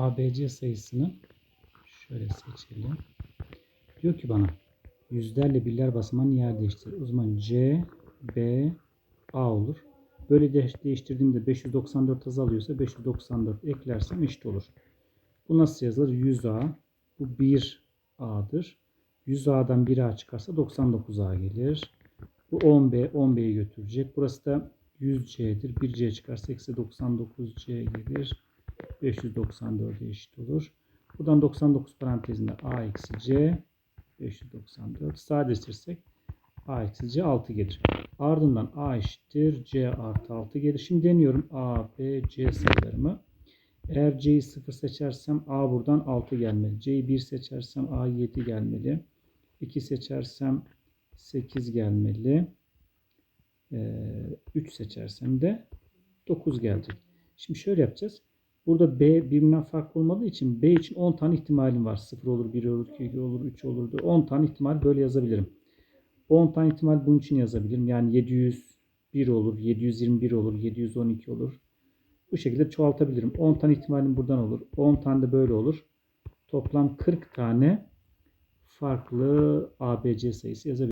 ABC sayısını şöyle seçelim. Diyor ki bana yüzlerle birler basamağını yer değiştir. O zaman C, B, A olur. Böyle de değiştirdiğimde 594 azalıyorsa 594 eklersem eşit olur. Bu nasıl yazılır? 100A. Bu 1A'dır. 100A'dan 1A çıkarsa 99A gelir. Bu 10B, 10B'yi götürecek. Burası da 100C'dir. 1C çıkarsa eksi 99C gelir. 594'e eşit olur. Buradan 99 parantezinde A eksi C 594 sadeleştirirsek A eksi C 6 gelir. Ardından A eşittir C artı 6 gelir. Şimdi deniyorum A, B, C sayılarımı. Eğer C'yi 0 seçersem A buradan 6 gelmeli. C'yi 1 seçersem A 7 gelmeli. 2 seçersem 8 gelmeli. 3 seçersem de 9 gelecek. Şimdi şöyle yapacağız. Burada B birbirinden farklı olmadığı için B için 10 tane ihtimalim var. 0 olur, 1 olur, 2 olur, 3 olur. 10 tane ihtimal böyle yazabilirim. 10 tane ihtimal bunun için yazabilirim. Yani 701 olur, 721 olur, 712 olur. Bu şekilde çoğaltabilirim. 10 tane ihtimalim buradan olur. 10 tane de böyle olur. Toplam 40 tane farklı ABC sayısı yazabilirim.